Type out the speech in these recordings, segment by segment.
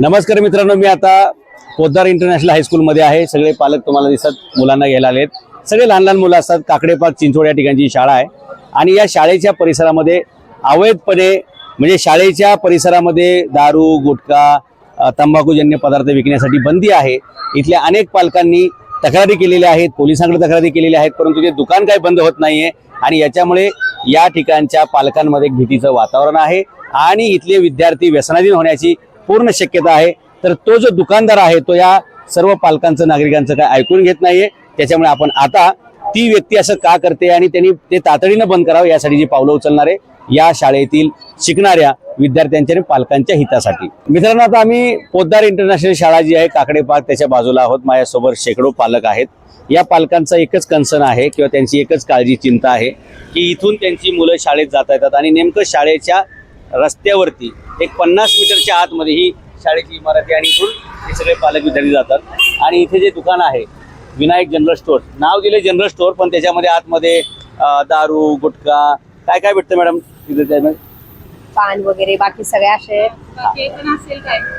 नमस्कार मित्रांनो मी आता पोद्दार इंटरनॅशनल हायस्कूलमध्ये आहे. सगळे पालक तुम्हाला दिसत मुलांना घ्यायला आलेत. सगळे लहान लहान मुलं असतात काकडेपाक चिंचवड या ठिकाणची शाळा आहे. आणि या शाळेच्या परिसरामध्ये अवैधपणे म्हणजे शाळेच्या परिसरामध्ये दारू गुटखा तंबाखूजन्य पदार्थ विकण्यासाठी बंदी आहे. इथल्या अनेक पालकांनी तक्रारी केलेल्या आहेत पोलिसांकडे तक्रारी केलेल्या आहेत परंतु ते दुकान काय बंद होत नाहीये. आणि याच्यामुळे या ठिकाणच्या पालकांमध्ये एक भीतीचं वातावरण आहे. आणि इथले विद्यार्थी व्यसनाधीन होण्याची पूर्ण शक्यता आहे. तर तो जो दुकानदार आहे तो या सर्व पालकांचं नागरिकांचं काय ऐकून घेत नाहीये. त्याच्यामुळे आपण आता ती व्यक्ती असं का करते आणि त्यांनी ते तातडीनं बंद करावं यासाठी जी पावलं उचलणार आहे या शाळेतील शिकणाऱ्या विद्यार्थ्यांच्या आणि पालकांच्या हितासाठी. मित्रांनो आता आम्ही पोद्दार इंटरनॅशनल शाळा जी आहे काकडे पार्क त्याच्या बाजूला आहोत. माझ्यासोबत शेकडो पालक आहेत. या पालकांचा एकच कन्सर्न आहे किंवा त्यांची एकच काळजी चिंता आहे की इथून त्यांची मुलं शाळेत जाता येतात आणि नेमकं शाळेच्या रस्त्यावरती एक पन्नास मीटरच्या आतमध्ये ही शाळेची इमारत आहे आणि इथून हे सगळे पालक विद्यार्थी जातात. आणि इथे जे दुकान आहे विनायक जनरल स्टोअर नाव दिले जनरल स्टोअर पण त्याच्यामध्ये आतमध्ये दारू गुटखा काय काय भेटतं मॅडम? तिथे त्यामध्ये? पान वगैरे बाकी सगळे असे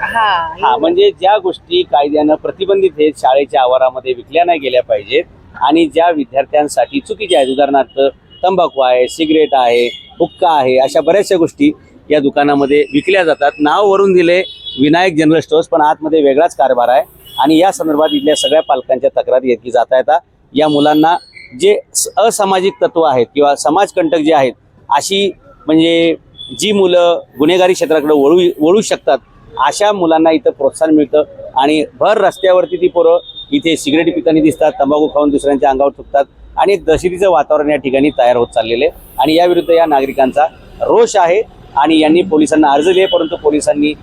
हा. हा म्हणजे ज्या गोष्टी कायद्यानं प्रतिबंधित आहेत शाळेच्या आवारामध्ये विकल्या नाही गेल्या पाहिजेत. आणि ज्या विद्यार्थ्यांसाठी चुकीच्या आहेत उदाहरणार्थ तंबाखू आहे सिगरेट आहे हुक्का आहे अशा बऱ्याचशा गोष्टी या दुकानामध्ये विकल्या जातात. नाव वरून दिले विनायक जनरल स्टोअर्स पण आतमध्ये वेगळाच कारभार आहे. आणि या संदर्भात इथल्या सगळ्या पालकांच्या तक्रारी आहेत की जाता येता. या मुलांना जे स- असामाजिक तत्व आहेत किंवा समाजकंटक जे आहेत अशी म्हणजे जी मुलं गुन्हेगारी क्षेत्राकडे वळू वळू शकतात अशा मुलांना इथं प्रोत्साहन मिळतं. आणि भर रस्त्यावरती ती पोरं इथे सिगरेट पितानी दिसतात तंबाखू खाऊन दुसऱ्यांच्या अंगावर चुकतात आणि एक दशरीचं वातावरण या ठिकाणी तयार होत चाललेलं आहे. आणि याविरुद्ध या नागरिकांचा रोष आहे. आणि यांनी पोलिसांना अर्ज दिले परंतु पोलिसांनी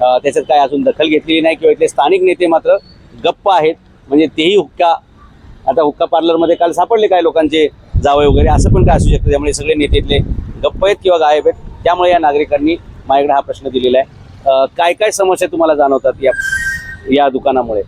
त्याच्यात काय अजून दखल घेतलेली नाही किंवा इथले स्थानिक नेते मात्र गप्प आहेत. म्हणजे तेही हुक्का आता हुक्का पार्लरमध्ये काल सापडले काय लोकांचे जावं वगैरे असं पण काय असू शकतं? त्यामुळे सगळे नेते इथले गप्प आहेत किंवा गायब आहेत. त्यामुळे या नागरिकांनी माझ्याकडे हा प्रश्न दिलेला आहे. काय काय समस्या तुम्हाला जाणवतात या या दुकानामुळे?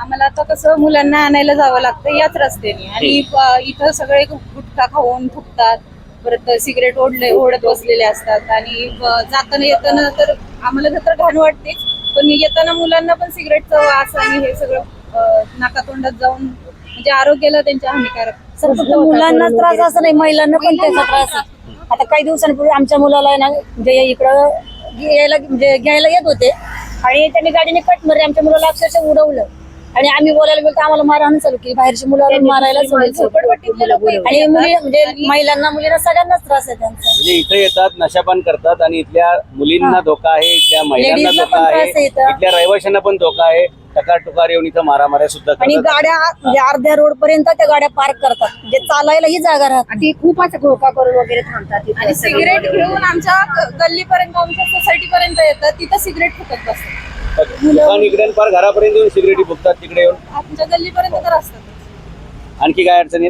आम्हाला आता कसं मुलांना आणायला जावं लागतं याच रस्त्याने. आणि इथं सगळे गुटखा खाऊन थुकतात. परत सिगरेट ओढले ओढत बसलेले असतात आणि जाताना येताना तर आम्हाला तर घाण वाटतेच पण येताना मुलांना पण सिगरेटचा वास आणि हे सगळं नाकातोंडात जाऊन म्हणजे आरोग्याला त्यांच्या हानिकारक. सर फक्त मुलांना त्रास असं नाही महिलांना पण त्याचा त्रास आहे. आता काही दिवसांपूर्वी आमच्या मुलाला ना म्हणजे इकडं यायला म्हणजे घ्यायला येत होते आणि त्यांनी गाडीने कट मारली आमच्या मुलाला अक्षरशः उडवलं. आणि आम्ही बोलायला गेलो तर आम्हाला मारहाण चालू केली. बाहेरची मुलं मारायला आणि मुली म्हणजे महिलांना मुलींना सगळ्यांनाच त्रास आहे त्यांचा. म्हणजे इथे येतात नशापान करतात आणि इथल्या मुलींना. धोका आहे इथल्या महिलांना Ladies ला धोका पण आहे त्रास आहे इथं. इथल्या रहिवाशांना पण धोका आहे. टकार टुकार येऊन इथं मारामाऱ्या सुद्धा आणि करतात. गाड्या म्हणजे अर्ध्या रोड पर्यंत त्या गाड्या पार्क करतात. म्हणजे चालायला ही जागा राहत आणि खूप असं घोका करून वगैरे थांबतात तिथे सिगरेट घेऊन आमच्या गल्लीपर्यंत आमच्या सोसायटी पर्यंत येतात तिथं सिगरेट फुकत बसतात. दुकान इकडे फार घरापर्यंत येऊन सिगरेटी फुकतात तिकडे येऊन. आमच्या गल्लीपर्यंत तर असतात. आणखी काय अडचणी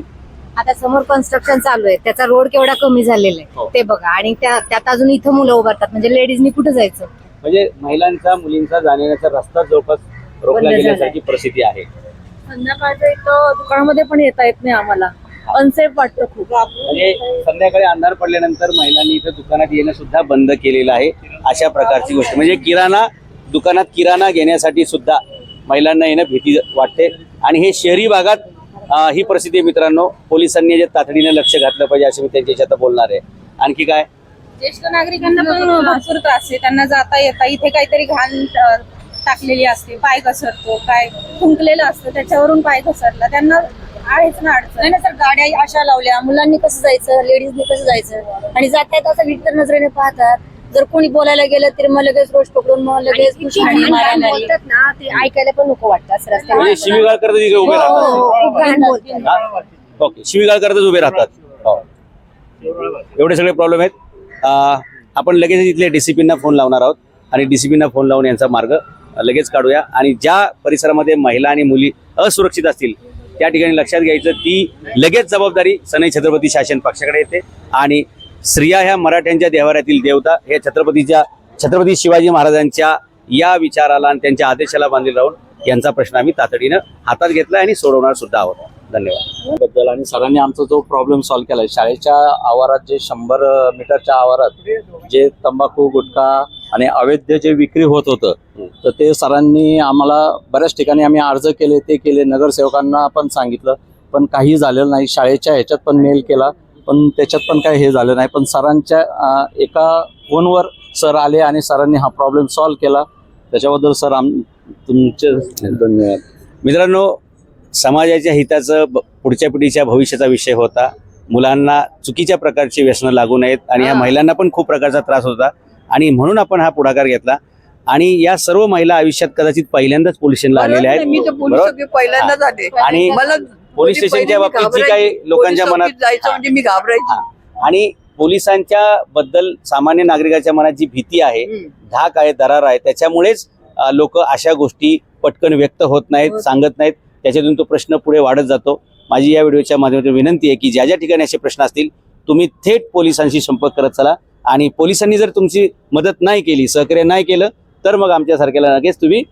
आता समोर कन्स्ट्रक्शन चालू आहे. त्याचा रोड केवढा कमी झालेला हो. आहे ते बघा. आणि त्या- त्यात अजून इथं मुलं उभारतात म्हणजे लेडीजनी कुठे जायचं? म्हणजे महिलांचा मुलींचा जाण्याचा रस्ता जवळपास रोखला झालाय. गेल्यासारखी परिस्थिती आहे. संध्याकाळचं इथं दुकानामध्ये पण येता येत नाही आम्हाला. अनसेफ वाटतं खूप. म्हणजे संध्याकाळी अंधार पडल्यानंतर महिलांनी इथं दुकानात येणं सुद्धा बंद केलेलं आहे. अशा प्रकारची गोष्ट. म्हणजे किराणा दुकानात किराणा घेण्यासाठी सुद्धा महिलांना येणं भीती वाटते. आणि हे शहरी भागात ही परिस्थिती आहे मित्रांनो. पोलिसांनी जे तातडीने लक्ष घातलं पाहिजे असं मी त्यांच्याशी आता बोलणार आहे. आणखी काय? ज्येष्ठ नागरिकांना पण भरपूर त्रास आहे. त्यांना जाता येता इथे काहीतरी घाण टाकलेली असते. पाय घसरतो. काय थुंकलेलं असतं. त्याच्यावरून पाय घसरला. त्यांना आहेच ना अडचण. नाही ना सर गाड्या अशा लावल्या. मुलांनी कसं जायचं? लेडीजनी कसं जायचं? आणि जातात असं विचित्र नजरेने पाहतात. जर कोणी बोलायला गेलं तर मग लगेच रोज पकडून मग लगेच घाण. बोलतात ना ते ऐकायला पण नको वाटतं असं रस्त्यावर. म्हणजे शिवीगाळ करत तिथे उभे राहतात. हो, खूप घाण बोलतात. हा? ओके शिवीगाळ करतच उभे राहतात. हो. एवढे सगळे प्रॉब्लेम आहेत. अं, आपण लगेच इथले डीसीपींना फोन लावणार आहोत. आणि डीसीपींना फोन लावून यांचा मार्ग लगेच काढूया. आणि ज्या परिसरामध्ये महिला आणि मुली असुरक्षित असतील त्या ठिकाणी लक्षात घ्यायचं ती लगेच जबाबदारी सनई छत्रपती शासन पक्षाकडे येते. आणि स्त्रिया ह्या मराठ्यांच्या देवाऱ्यातील देवता. हे छत्रपतीच्या छत्रपती शिवाजी महाराजांच्या या विचाराला आणि त्यांच्या आदेशाला बांधील राहून यांचा प्रश्न आम्ही तातडीनं हातात घेतला आणि सोडवणार सुद्धा आहोत. धन्यवाद. बद्दल आणि सरांनी आमचा जो प्रॉब्लेम सॉल्व्ह केला शाळेच्या आवारात जे शंभर मीटरच्या आवारात जे तंबाखू गुटखा आणि अवैध जे विक्री होत होतं तर ते सरांनी आम्हाला बऱ्याच ठिकाणी आम्ही अर्ज केले ते केले. नगरसेवकांना पण सांगितलं पण काही झालेलं नाही. शाळेच्या ह्याच्यात पण मेल केला. पण त्याच्यात पण काही हे झालं नाही. पण सरांच्या अं, एका फोनवर सर आले आणि सरांनी हा प्रॉब्लेम सॉल्व्ह केला. त्याच्याबद्दल सर आम तुमचे धन्यवाद. मित्रांनो समाजाच्या हिताचं पुढच्या पिढीच्या भविष्याचा विषय होता. मुलांना चुकीच्या प्रकारची व्यसनं लागू नयेत आणि ह्या महिलांना पण खूप प्रकारचा त्रास होता. आणि म्हणून आपण हा पुढाकार घेतला. आणि या सर्व महिला आयुष्यात कदाचित पहिल्यांदाच पोलीस स्टेशनला आलेल्या आहेत. आणि मला पोलीस पहिले स्टेशनच्या बाबतीत जी. काही लोकांच्या मनात जायचं म्हणजे मी घाबरायची. आणि पोलिसांच्या बद्दल सामान्य नागरिकाच्या मनात जी भीती आहे. धाक आहे दरार आहे त्याच्यामुळेच लोक अशा गोष्टी पटकन व्यक्त होत नाहीत होत. सांगत नाहीत. त्याच्यातून तो प्रश्न पुढे वाढत जातो. माझी या व्हिडिओच्या माध्यमातून विनंती आहे की ज्या ज्या ठिकाणी असे प्रश्न असतील तुम्ही थेट पोलिसांशी संपर्क करत चला. आणि पोलिसांनी जर तुमची मदत नाही केली सहकार्य नाही केलं तर मग आमच्यासारख्याला लगेच तुम्ही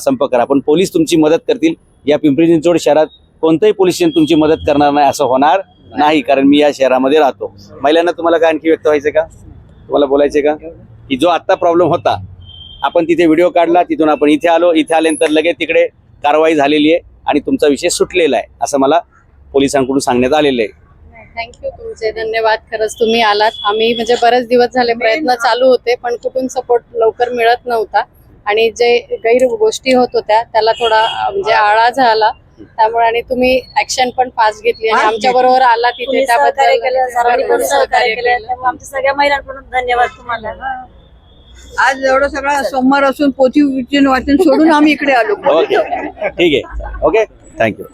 संपर्क करा. पण पोलीस तुमची मदत करतील. या पिंपरी चिंचवड शहरात कोणतंही पोलीस स्टेशन तुमची मदत करणार नाही असं होणार नाही. कारण मी या शहरामध्ये राहतो. महिलांना तुम्हाला काय आणखी व्यक्त व्हायचं का? तुम्हाला बोलायचे का? की जो आत्ता प्रॉब्लेम होता आपण तिथे व्हिडिओ काढला तिथून आपण इथे आलो इथे आल्यानंतर लगेच तिकडे कारवाई झालेली आहे आणि तुमचा विषय सुटलेला आहे असं मला पोलिसांकडून सांगण्यात आलेलं आहे. थँक्यू तुमचे. धन्यवाद खरंच तुम्ही आलात. आम्ही म्हणजे बरेच दिवस झाले प्रयत्न चालू होते पण कुठून सपोर्ट लवकर मिळत नव्हता. आणि जे गैर गोष्टी होत होत्या त्याला थोडा म्हणजे आळा झाला. त्यामुळे आणि तुम्ही ऍक्शन पण फास्ट घेतली आणि आमच्या बरोबर आला तिथे तुम्ही सहकार्य केलं सरांनी पण त्याबद्दल सहकार्य केलं. त्यामुळे आमच्या सगळ्या महिलांकडून धन्यवाद तुम्हाला. आज एवढा सगळा सोमवार असून पोथी वाचन वाचन सोडून आम्ही इकडे आलो. ओके ठीक आहे. Okay thank you